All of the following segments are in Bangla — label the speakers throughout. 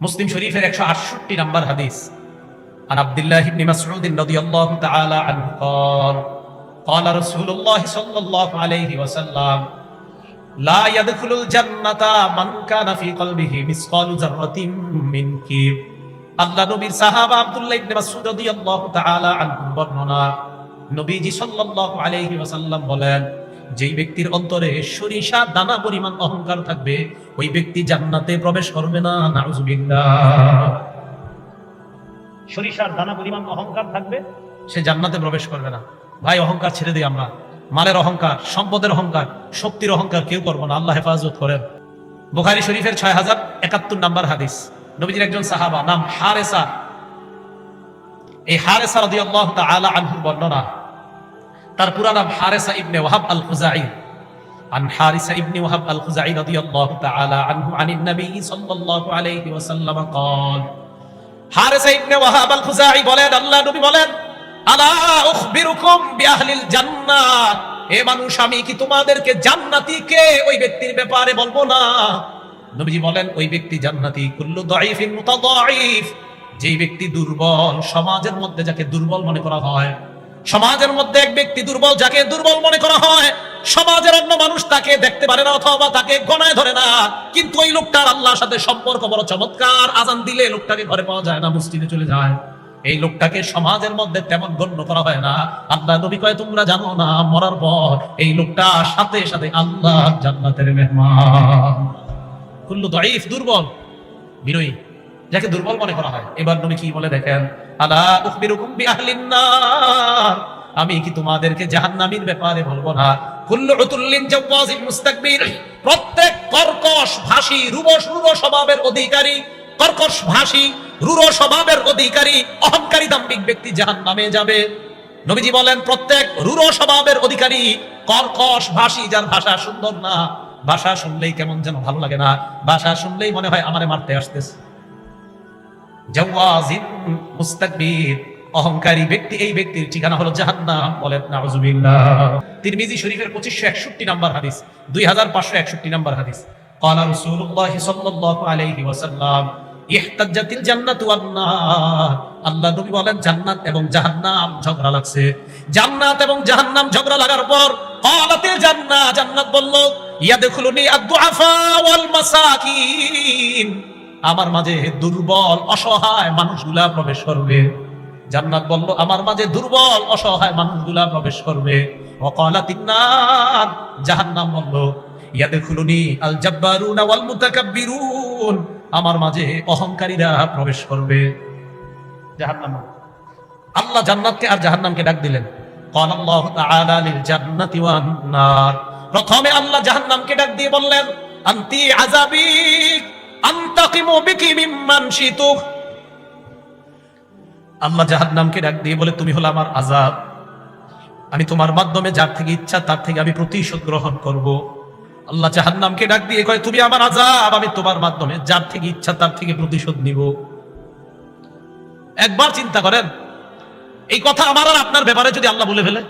Speaker 1: মুসলিম শরীফের একশো আটষট্টি নম্বর হাদিস عن عبد الله بن مسعود رضي الله تعالى عنه قال قال رسول الله صلى الله عليه وسلم لا يدخل الجنة من كان في قلبه مثقال ذرة من كبر আল্লাহ নবীর সাহাবা আব্দুল্লাহ ইবনে মাসউদ রাদিয়াল্লাহু তাআলা আনহু বর্ণনা নবীজি সাল্লাল্লাহু আলাইহি ওয়াসাল্লাম বলেন যেই ব্যক্তির অন্তরে সরিষা দানা পরিমাণ অহংকার থাকবে ওই ব্যক্তি জান্নাতে প্রবেশ করবে না নাউজুবিল্লাহ। সরিষার দানা পরিমাণ অহংকার থাকবে? সে জান্নাতে প্রবেশ করবে না। ভাই অহংকার ছেড়ে দিই আমরা। মালের অহংকার সম্পদের অহংকার শক্তির অহংকার কেউ করব না। আল্লাহ হেফাজত করেন। বুখারী শরীফের ছয় হাজার একাত্তর নাম্বার হাদিস। নবীজির একজন সাহাবা নাম হারেসা। এই হারেসা রদি আল্লাহ তাআলা আনহুর বর্ণনা তার পুরা নাম হারেসা ইবনে ওয়াহাব আল খুজাই عن حارثة ابن وهب الخزاعي رضي الله تعالى عنه عن النبي صلى الله عليه وسلم قال হারেসা ইবনে ওয়াহাব আল খুজাই বলেন আল্লাহ নবী বলেন আলা উখবিরুকুম বিআহলিল জান্নাত এ মানুষ আমি কি তোমাদেরকে জান্নাতি কে ওই ব্যক্তির ব্যাপারে বলবো না নবীজি বলেন ওই ব্যক্তি জান্নাতি কুল্লু দাঈফিন মুতাদাঈফ যেই ব্যক্তি দুর্বল সমাজের মধ্যে যাকে দুর্বল মনে করা হয় সমাজের মধ্যে এক ব্যক্তি দুর্বল, যাকে দুর্বল মনে করা হয়, সমাজের অন্য মানুষ তাকে দেখতে পারে না অথবা তাকে গণায় ধরে না। কিন্তু ওই লোকটার আল্লাহর সাথে সম্পর্ক বড় চমৎকার। আজান দিলে লোকটাকে ঘরে পাওয়া যায় না, মসজিদে চলে যায়। এই লোকটাকে সমাজের মধ্যে তেমন গণ্য করা হয় না। আল্লাহ নবী কয়, তোমরা জানো না, মরার পর এই লোকটা সাথে সাথে আল্লাহ জান্নাতের মেহমান। কুল্লু দাইফ দুর্বল বিনয়ী যাকে দুর্বল মনে করা হয়। এবার নবী কি বলে দেখেন? আলা উখবিরুকুম বিআহলিন নার। আমি কি তোমাদেরকে জাহান্নামীর ব্যাপারে বলব না? কুল্লু উতুল্লিন জাওয়াজিন মুস্তাকবির। প্রত্যেক কর্কশ ভাষী রূঢ় রূঢ় স্বভাবের অধিকারী, কর্কশ ভাষী রূঢ় স্বভাবের অধিকারী, অহংকারী, দাম্ভিক ব্যক্তি জাহান্নামে যাবে। নবীজি বলেন, প্রত্যেক রুর স্বভাবের অধিকারী, কর্কশ ভাষী, যার ভাষা সুন্দর না। ভাষা শুনলেই কেমন যেন ভালো লাগে না। ভাষা শুনলেই মনে হয় আমারে মারতে আসতেছে। জাওয়াজিন মুস্তাকবির অহংকারী ব্যক্তি এই ব্যক্তির ঠিকানা হলো জাহান্নাম বলেন নাউজুবিল্লাহ তিরমিজি শরীফের 2561 নাম্বার হাদিস 2561 নাম্বার হাদিস قال رسول الله صلى الله عليه وسلم ইহতাজ্জাতিল জান্নাতু ওয়ান নার আল্লাহ নবী বলেন জান্নাত এবং জাহান্নাম ঝগড়া লাগছে জান্নাত এবং জাহান্নাম ঝগড়া লাগার পর ক্বালাতিল জান্নাত জান্নাত বলল ইয়াদখুলুনি আদ-দুআফা ওয়াল মাসাকিন আমার মাঝে দুর্বল অসহায় মানুষগুলা প্রবেশ করবে জান্নাত বলল আমার মাঝে দুর্বল অসহায় মানুষগুলা প্রবেশ করবে ওয়াকালাতিন নার জাহান্নাম বলল ইয়াদখুলুনি আল জাব্বারুনা ওয়াল মুতাকাব্বিরুন আমার মাঝে অহংকারীরা প্রবেশ করবে জাহান্নাম আল্লাহ জান্নাতকে আর জাহান্নামকে ডাক দিলেন قال الله تعالى للجنة والنار প্রথমে আল্লাহ জাহান্নামকে ডাক দিয়ে বললেন আন্তি আযাবি আন্তাকিমু বিকি মিম্মান শিতু। আল্লাহ জাহান্নামকে ডাক দিয়ে বলে, তুমি হলো আমার আযাব। আমি তোমার মাধ্যমে যার থেকে ইচ্ছা, তার থেকে আমি প্রতিশোধ গ্রহণ করব। আল্লাহ জাহান্নামকে ডাক দিয়ে কয়, তুমি আমার আযাব, আমি তোমার মাধ্যমে যার থেকে ইচ্ছা, তার থেকে প্রতিশোধ নিব। একবার চিন্তা করেন, এই কথা আমার আর আপনার ব্যাপারে যদি আল্লাহ বলে ফেলে?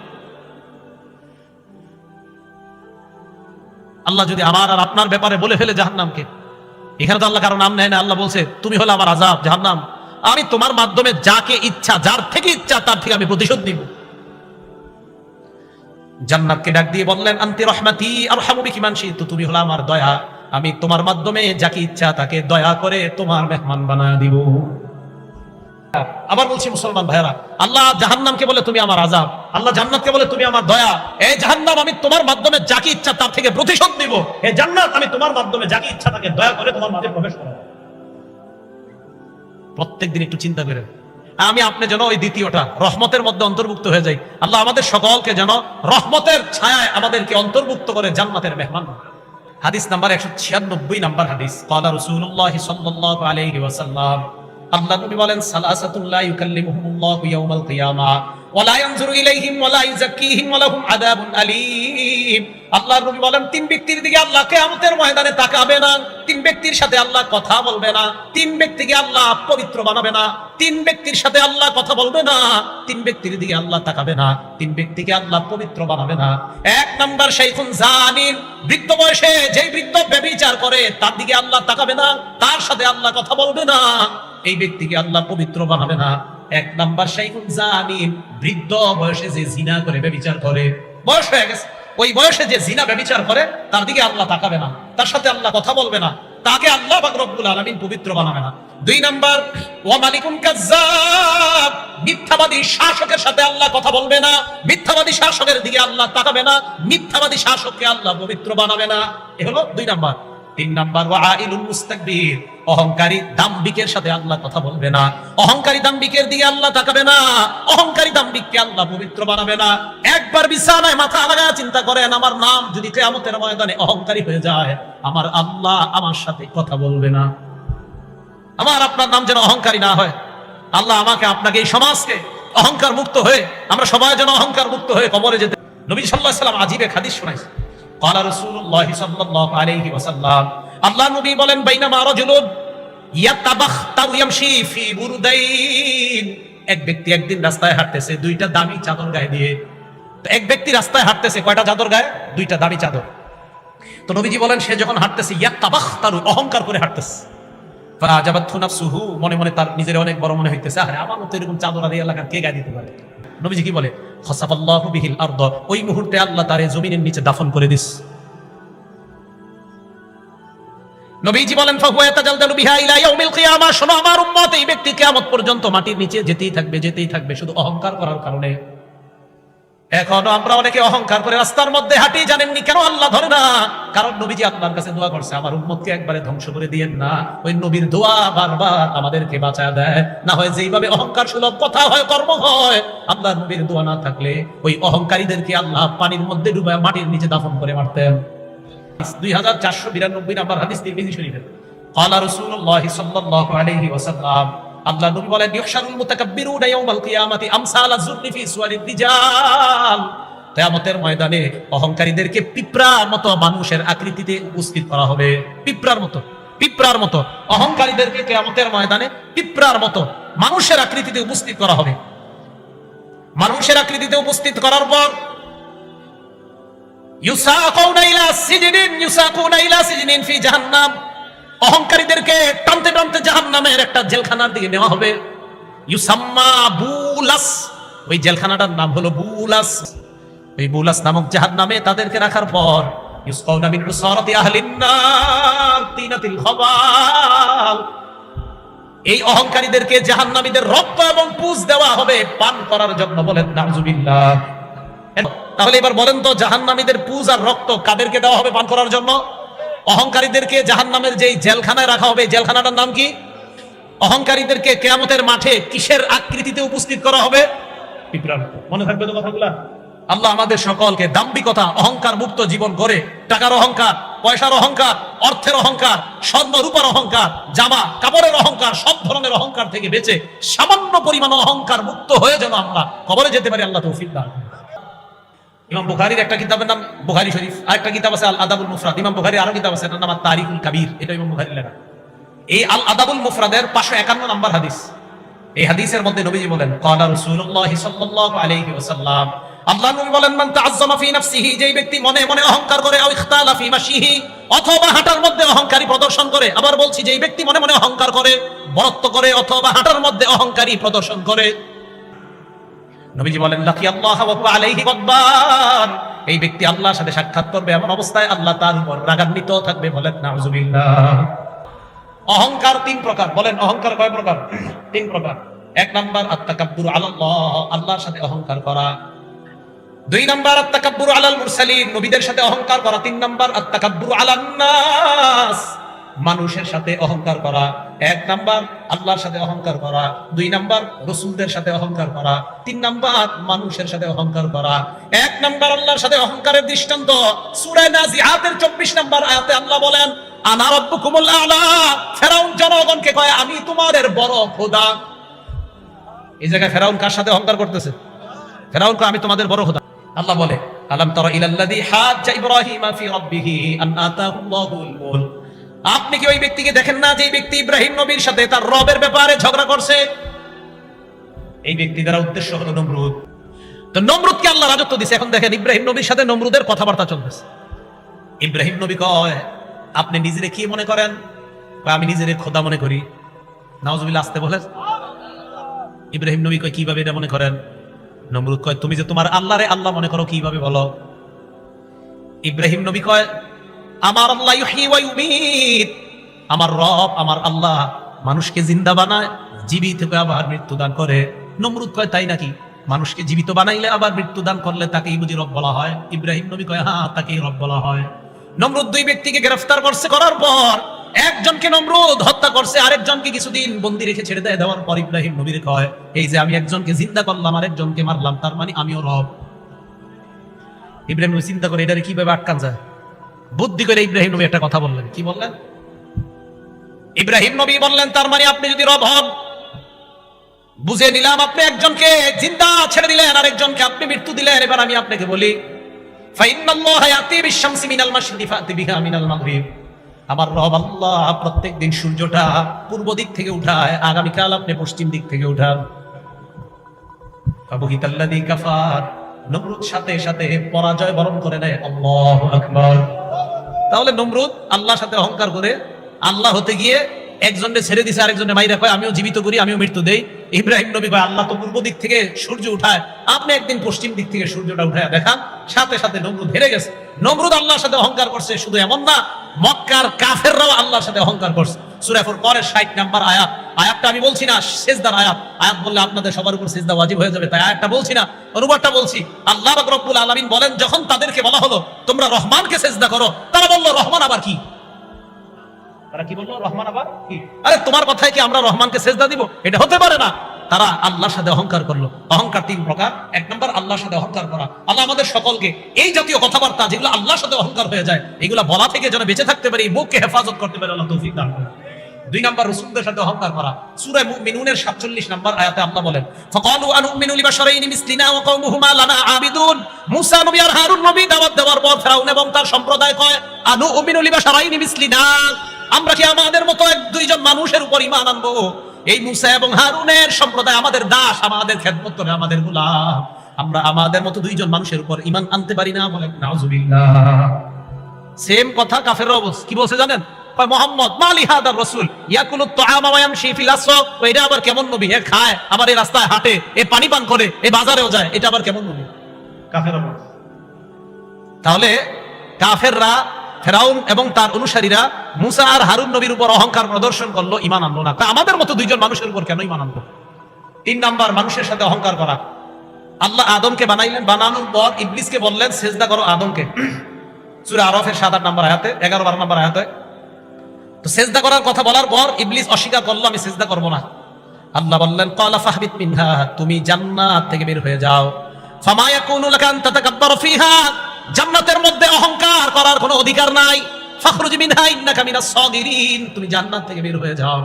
Speaker 1: আল্লাহ যদি আমার আর আপনার ব্যাপারে বলে ফেলে জাহান্নামকে? এখানে তো আল্লাহ কারও নাম নেয় না, আল্লাহ বলছে, তুমি হলো আমার আজাব জাহান্নাম। আমি তোমার মাধ্যমে যাকে ইচ্ছা, যার থেকে ইচ্ছা, তার থেকে আমি প্রতিশোধ নিব। জান্নাতকে ডাক দিয়ে বললেন, আন্তি রহমাতি আর হামুবি কি মানসি তো তুমি হলো আমার দয়া। আমি তোমার মাধ্যমে যাকে ইচ্ছা, তাকে দয়া করে তোমার মেহমান বানায় দিব। আবার বলছি মুসলমান ভাইরা আল্লাহ জাহান্নামকে বলে তুমি আমার আজাব আল্লাহ জান্নাতকে বলে, তুমি আমার দয়া। এই জাহান্নাম, আমি তোমার মাধ্যমে যাকে ইচ্ছা তার থেকে প্রতিশোধ নিব। এই জান্নাত, আমি তোমার মাধ্যমে যাকে ইচ্ছা তাকে দয়া করে তোমার মাঝে প্রবেশ করব। প্রত্যেক দিন একটু চিন্তা করেন আমি আপনি যেন ওই দ্বিতীয়টা, রহমতের মধ্যে অন্তর্ভুক্ত হয়ে যাই। আল্লাহ আমাদের সকলকে যেন রহমতের ছায়ায় আমাদেরকে অন্তর্ভুক্ত করে জান্নাতের মেহমান হাদিস নাম্বার একশো ছিয়ানব্বই নাম্বার হাদিস। কালা রসুল্লাহ সাল্লাল্লাহু আলাইহি ওয়াসাল্লাম, আল্লাহ নবী বলেন, সালাসাতুল্লাহ ইউকাল্লিমুহুমুল্লাহু ইয়াউমাল কিয়ামা। ওয়ালা ইয়ানজুরু ইলাইহিম ওয়ালা আযাবুন আলীম। আল্লাহর নবী বলেন, তিন ব্যক্তির দিকে আল্লাহ কিয়ামতের ময়দানে তাকাবে না, তিন ব্যক্তির সাথে আল্লাহ কথা বলবে না, তিন ব্যক্তিকে আল্লাহ পবিত্র বানাবে না, তিন ব্যক্তির সাথে আল্লাহ কথা বলবে না, তিন ব্যক্তির দিকে আল্লাহ তাকাবে না, তিন ব্যক্তিকে আল্লাহ পবিত্র বানাবে না। এক নাম্বার শাইখুন জানিন বৃদ্ধ বয়সে যে বৃদ্ধ ব্যভিচার করে, তার দিকে আল্লাহ তাকাবে না, তার সাথে আল্লাহ কথা বলবে না। এই ব্যক্তিকে আল্লাহ পবিত্র বানাবে না। এক নাম্বার শাইখুন জানিন বৃদ্ধ বয়সে যে জিনা করে ব্যভিচার করে, বয়স হয়ে গেছে। ওই বয়সে যে জিনা ব্যভিচার করে, তার দিকে আল্লাহ তাকাবে না। তার সাথে আল্লাহ কথা বলবে না। তাকে আল্লাহ রব্বুল আলামিন পবিত্র বানাবে না। দুই নাম্বার, ওয়া মালিকুন কাজ্জাব, মিথ্যাবাদী শাসকের সাথে আল্লাহ কথা বলবে না। মিথ্যাবাদী শাসকের দিকে আল্লাহ তাকাবে না। মিথ্যাবাদী শাসককে আল্লাহ পবিত্র বানাবে না। এ হলো দুই নাম্বার। তিন নাম্বার ওয়াইলুল মুস্তাকবির। অহংকারী দাম্বিকের সাথে আল্লাহ কথা বলবে না। অহংকারী দাম্বিকের দিকে আল্লাহ তাকাবে না। অহংকারী দাম্বিককে আল্লাহ পবিত্র বানাবে না। একবার বিছানায় মাথা লাগা চিন্তা করেন, আমার নাম যদি কিয়ামতের ময়দানে অহংকারী হয়ে যায়, আমার আল্লাহ আমার সাথে কথা বলবে না। আমার আপনার নাম যেন অহংকারী না হয়। আল্লাহ আমাকে, আপনাকে, এই সমাজকে অহংকার মুক্ত হয়ে, আমরা সবাই যেন অহংকার মুক্ত হয়ে কবরে যেতে নবী আলাইহি সাল্লাম আজীবে হাদিস শোনাইছে। قال رسول الله صلى الله عليه وسلم আল্লাহ নবী বলেন বাইনামা রাজুলুন ইয়াতাবাখতারু ইয়ামশি ফি বুরদাইন এক ব্যক্তি একদিন রাস্তায় হাঁটতেছে দুইটা দামি চাদর গায়ে দিয়ে তো এক ব্যক্তি রাস্তায় হাঁটতেছে কয়টা চাদর গায়ে দুইটা দামি চাদর তো নবীজি বলেন সে যখন হাঁটতেছে ইয়াতাবাখতারু অহংকার করে হাঁটতেছে ফাজাবাতহু নাফসুহু মনে মনে তার নিজের অনেক বড় মনে হইতেছে আরে আমার মতো এরকম চাদর আর এই এলাকার কে গায়ে দিতে পারে নবীজি কি বলে বিহিল আরদ, ওই মুহূর্তে আল্লাহ তারে জমিনের নিচে দাফন করে দিস। নবীজি বলেন শোনো, আমার এই ব্যক্তি কেমন পর্যন্ত মাটির নিচে যেতেই থাকবে যেতেই থাকবে, শুধু অহংকার করার কারণে। এখনও আমরা অনেকে অহংকার করে রাস্তার মধ্যে হাঁটি জানেননি, কেন আল্লাহ ধরে না? কারণ নবীজি আপনার কাছে দোয়া করছে, আমার উন্মতকে একবারে ধ্বংস করে দিয়েন না। ওই নবীর দোয়া বারবার আমাদেরকে বাঁচা দেয়। না হয় যেইভাবে অহংকার সুলভ কথা হয়, কর্ম হয়, আল্লাহ নবীর দোয়া না থাকলে ওই অহংকারীদেরকে আল্লাহ পানির মধ্যে ডুবে মাটির নিচে দাফন করে মারতেন। দুই হাজার চারশো বিরানব্বই নাম্বার হাদিস তিরমিজি শরীফের। আল্লাহ রসুল্লাহ সাল্লাহ আলহি ওসাল্লাম আল্লাহ নবী বলেন ইহশারুল মুতাকাব্বিরুনা ইয়াউমাল কিয়ামাতি আমসাল আয-যুররি ফি সুওয়ারির রিজাল। কিয়ামতের ময়দানে অহংকারীদেরকে পিঁপড়ার মতো মানুষের আকৃতিতে উপস্থিত করা হবে। পিঁপড়ার মতো পিঁপড়ার মতো। অহংকারীদেরকে কিয়ামতের ময়দানে পিঁপড়ার মতো মানুষের আকৃতিতে উপস্থিত করা হবে। মানুষের আকৃতিতে উপস্থিত করার পর ইউসাকুনা ইলা সিজনিন, ইউসাকুনা ইলা সিজনিন ফি জাহান্নাম। অহংকারীদেরকে টানতে টানতে জাহান্নামের একটা জেলখানার দিকে নেওয়া হবে। ইউসাম্মা বুলাস। ওই জেলখানাটার নাম হলো বুলাস। ওই বুলাস নামক জাহান্নামে তাদেরকে রাখার পর এই অহংকারীদেরকে জাহান্নামীদের রক্ত এবং পুজ দেওয়া হবে, পান করার জন্য বলেন, নাউজুবিল্লাহ। তাহলে এবার বলেন তো, জাহান্নামীদের পুজ আর রক্ত কাদেরকে দেওয়া হবে পান করার জন্য? অহংকারীদেরকে জাহান্নামের যেই জেলখানায় রাখা হবে জেলখানাটার নাম কি? অহংকারীদেরকে কেয়ামতের মাঠে কিসের আকৃতিতে উপস্থিত করা হবে? পিঁপড়ার মনে থাকবে তো কথাগুলা? আল্লাহ আমাদের সকলকে দাম্বিকতা অহংকার মুক্ত জীবন গড়ে টাকার অহংকার পয়সার অহংকার অর্থের অহংকার স্বর্ণ রূপার অহংকার জামা কাপড়ের অহংকার সব ধরনের অহংকার থেকে বেঁচে সামান্য পরিমাণ অহংকার মুক্ত হয়ে যেন আমরা কবরে যেতে পারি আল্লাহ তৌফিক দান। ইমাম বুখারীর একটা কিতাবের নাম বুখারী শরীফ, আর একটা কিতাব আছে আল আদাবুল মুফরাদ। ইমাম বুখারী আরও কিতাব আছে নাম তারিকুল কাবীর, এটা ইমাম বুখারীর লেখা। এই আল আদাবুল মুফরাদের 551 নাম্বার হাদিস। এই হাদিসের মধ্যে নবীজি বলেন, ক্বালা রাসূলুল্লাহ সাল্লাল্লাহু আলাইহি ওয়াসাল্লাম। আল্লাহ নবী বলেন, মান তাআজ্জামা ফি নাফসিহি, যেই ব্যক্তি মনে মনে অহংকার করে, আও ইখতালা ফি মাশিহি, অথবা হাঁটার মধ্যে অহংকারী প্রদর্শন করে, আবার বলছি, যেই ব্যক্তি মনে মনে অহংকার করে, বরত্ব করে, অথবা হাঁটার মধ্যে অহংকারী প্রদর্শন করে নবীজি বলেন, লাকি আল্লাহ আলাইহি গদ্বান এই ব্যক্তি আল্লাহর সাথে সাক্ষাৎ করবে এমন অবস্থায় আল্লাহ তার উপর রাগান্বিত থাকবে, বলেন, নাউজুবিল্লাহ। অহংকার তিন প্রকার, বলেন, অহংকার কয় প্রকার? তিন প্রকার। এক নাম্বার, আত্তাকাব্বুর আলাল্লাহ আল্লাহর সাথে অহংকার করা। দুই নাম্বার, আত্তাকাব্বুর আলাল মুরসালিন, নবীদের সাথে অহংকার করা। তিন নাম্বার, আত্তাকাব্বুর আলান নাস। মানুষের সাথে অহংকার করা। এক নাম্বার, আল্লাহর সাথে অহংকার করা। দুই নাম্বার, রসুলদের সাথে অহংকার করা। তিন নাম্বার, মানুষের সাথে অহংকার করা। এক নাম্বার, আল্লাহর সাথে অহংকারের দৃষ্টান্ত। সূরা নাজিআতের 24 নাম্বার আয়াতে আল্লাহ বলেন আল্লাহ বলে, আলাম তারা ইলাল্লাযী হাজ্জা আপনি কি ওই ব্যক্তিকে দেখেন না যে ব্যক্তি ইব্রাহিম নবীর সাথে তার রবের ব্যাপারে ঝগড়া করছে? এই ব্যক্তি দ্বারা উদ্দেশ্য হলো নমরুদ। তো নমরুদকে আল্লাহ রাজত্ব দিছে। এখন দেখেন ইব্রাহিম নবীর সাথে নমরুদের কথাবার্তা চলতেছে। ইব্রাহিম নবী কয়, আপনি নিজেরে কি মনে করেন? আমি নিজেরে খোদা মনে করি। নাওজুবিল্লাহ আসতে বলে ইব্রাহিম নবী কয়, কীভাবে এটা মনে করেন? নমরুদ কয়, তুমি যে তোমার আল্লাহরে আল্লাহ মনে করো, কীভাবে বলো? ইব্রাহিম নবী কয় আমার আল্লাহ আমার রব, আমার আল্লাহ। মানুষকে জিন্দা বানায়, জীবিত আবার মৃত্যু দান করে। নমরুদ কয়, তাই নাকি? মানুষকে জীবিত বানাইলে আবার মৃত্যু দান করলে তাকেই বুঝি রব বলা হয়। ইব্রাহিম নবী কয় হ্যাঁ তাকেই রব বলা হয়। নমরুদ দুই ব্যক্তিকে গ্রেফতার করছে, করার পর একজনকে নমরুদ হত্যা করছে, আরেকজনকে কিছুদিন বন্দি রেখে ছেড়ে দেয়। দেওয়ার পর ইব্রাহিম নবীর কয়, এই যে আমি একজনকে জিন্দা করলাম, আরেকজনকে মারলাম, তার মানে আমিও রব। ইব্রাহিম চিন্তা করে, এটারে কীভাবে আটকান যায়? বুদ্ধি করে ইব্রাহিম নবী একটা কথা বললেন। কি বললেন? ইব্রাহিম নবী বললেন, তার মানে আপনি যদি রব হন, বুঝে নিলাম আপনি একজনকে জিন্দা ছেড়ে দিলেন আর একজনকে আপনি মৃত্যু দিলেন। এবার আমি আপনাকে বলি আমার রব আল্লাহ প্রত্যেক দিন সূর্যটা পূর্ব দিক থেকে উঠায়, আগামীকাল আপনি পশ্চিম দিক থেকে উঠান। আবুহিতাল্লাযী কাফার। নমরুদ সাথে সাথে পরাজয় বরণ করে নেয়। আল্লাহু আকবার। তাহলে নমরুদ আল্লাহর সাথে অহংকার করে আল্লাহ হতে গিয়ে একজনকে ছেড়ে দিছে আরেকজনে মাইরা কয়, আমিও জীবিত করি, আমিও মৃত্যু দেই। ইব্রাহিম নবী কয়, আল্লাহ তো পূর্ব দিক থেকে সূর্য উঠায়। আপনি একদিন পশ্চিম দিক থেকে সূর্যটা উঠায় দেখান। সাথে সাথে নমরুদ হেরে গেছে। নমরুদ আল্লাহর সাথে অহংকার করছে, শুধু এমন না, মক্কার কাফেররাও আল্লাহর সাথে অহংকার করছে। সুরাফুর পরের ষাট নাম্বার আয়াত আয়াতটা আমি বলছি না, সেজদার আয়াত। আয়াত বললে আপনাদের সবার উপর সেজদা ওয়াজিব হয়ে যাবে, তাই আয়াতটা বলছি না, অনুবাদটা বলছি। আল্লাহ রব্বুল আলামিন বলেন, যখন তাদেরকে বলা হলো, তোমরা রহমানকে সেজদা করো তারা বলল, রহমান আবার কি? তারা কি বলল, রহমান আবার কি? আরে, তোমার কথায় কি আমরা রহমানকে দিব? এটা হতে পারে না। তারা আল্লাহর সাথে অহংকার করল। অহংকার তিন প্রকার। এক নম্বর, আল্লাহর সাথে অহংকার করা। আল্লাহ আমাদের সকলকে এই জাতীয় কথাবার্তা যেগুলো আল্লাহর সাথে অহংকার হয়ে যায়, এগুলো বলা থেকে যেন বেঁচে থাকতে পারি মুখকে হেফাজত করতে পারে, আল্লাহ তৌফিক দান করে দুই নাম্বার রসুলদের সাথে অহংকার করা। সূরা মুমিনুনের 47 নাম্বার আয়াতে আল্লাহ বলেন, ফাকালু আনুমিনু লিবাশারাইনি মিসলিনা ওয়া কওমুহুমা লানা আবিদুন। মুসা নবী আর হারুন নবী দাওয়াত দেওয়ার পর ফেরাউন এবং তার সম্প্রদায় কয়, আনুমিনু লিবাশারাইনি মিসলিনা? আমরা কি আমাদের মতো এক দুইজন মানুষের উপর ঈমান আনব? এই মুসা এবং হারুনের সম্প্রদায় আমাদের দাস, আমাদের খেদমত করে আমাদের গোলাম। আমরা আমাদের মতো দুইজন মানুষের উপর ঈমান আনতে পারি না বলেন নাউজুবিল্লাহ। সেম কথা কাফের অবস্থা কি বলছে জানেন? কয় মোহাম্মদ মালি হাদার রাসূল। ইয়াকুলুত তাআমা ওয়া ইয়ামশি ফিল আসওয়াক এটা আবার কেমন নবী? খায় আবার এই রাস্তায় হাঁটে এ পানি পান করে এ বাজারেও যায় এটা আবার কেমন নবী? তাহলে কাফেররা ফেরাউন এবং তার অনুসারীরা মুসা আর হারুন নবীর উপর অহংকার প্রদর্শন করল ইমান আনলো না। তা আমাদের মতো দুইজন মানুষের উপর কেন ইমান আনলো তিন নাম্বার মানুষের সাথে অহংকার করা। আল্লাহ আদমকে বানাইলেন বানানোর পর ইবলিসকে বললেন সেজদা করো আদমকে। সুরে আরফের সাত আট নাম্বার আয়াতে এগারো বারো নাম্বার আয়াতে তো সেজদা করার কথা বলার পর ইবলিস অস্বীকার করল, আমি সেজদা করব না। আল্লাহ বললেন কলা ফাহবিত মিনহা, তুমি জান্নাত থেকে বের হয়ে যাও। ফামা ইয়াকুনু লাকা আন তাতাকাব্বারু ফিহা, জান্নাতের মধ্যে অহংকার করার কোনো অধিকার নাই। ফাখরুজ মিনহা, ইন্নাকা মিনাস সাগিরিন, তুমি জান্নাত থেকে বের হয়ে যাও।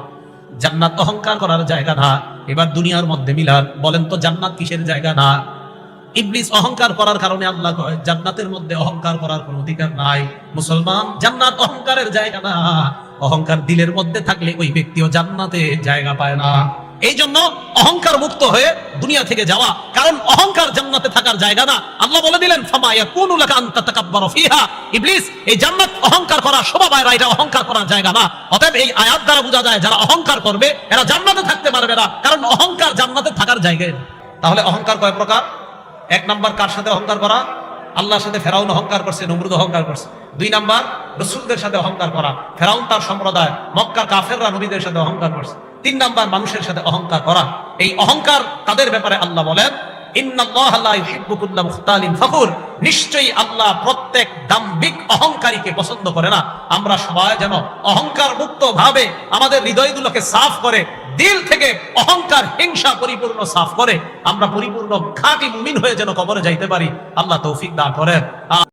Speaker 1: জান্নাত অহংকার করার জায়গা না। এবার দুনিয়ার মধ্যে মিলান, বলেন তো জান্নাত কিসের জায়গা না? ইবলিস অহংকার করার কারণে আল্লাহ কয়, জান্নাতের মধ্যে অহংকার করার কোনো অধিকার নাই। মুসলমান, জান্নাত অহংকারের জায়গা না। অহংকার দিলের মধ্যে থাকলে ওই ব্যক্তিও জান্নাতে জায়গা পায় না। এই জন্য অহংকার মুক্ত হয়ে দুনিয়া থেকে যাওয়া, কারণ অহংকার জান্নাতে থাকার জায়গা না। আল্লাহ বলে দিলেন, ফামা ইয়াকুনু লাকা আন তাতাকাব্বারু ফিহা। ইবলিস, এই জান্নাত অহংকার করা না, এটা অহংকার করার জায়গা না। অতএব এই আয়াত দ্বারা বোঝা যায়, যারা অহংকার করবে, এরা জান্নাতে থাকতে পারবে না, কারণ অহংকার জান্নাতে থাকার জায়গায় তাহলে অহংকার কয় প্রকার? এক নাম্বার, কার সাথে অহংকার করা? আল্লাহর সাথে ফেরাউন অহংকার করছে, নমরুদ অহংকার করছে। দুই নাম্বার, রসুলদের সাথে অহংকার করা। ফেরাউন তার সম্প্রদায়, মক্কার কাফেররা নবীদের সাথে অহংকার করছে। তিন নাম্বার, মানুষের সাথে অহংকার করা। এই অহংকার তাদের ব্যাপারে আল্লাহ বলেন? নিশ্চয়ই আল্লাহ প্রত্যেক অহংকারীকে পছন্দ করে না। আমরা সবাই যেন অহংকার মুক্ত ভাবে আমাদের হৃদয়গুলোকে সাফ করে, দিল থেকে অহংকার, হিংসা পরিপূর্ণ সাফ করে, আমরা পরিপূর্ণ খাঁটি মুমিন হয়ে যেন কবরে যাইতে পারি। আল্লাহ তৌফিক দা করেন।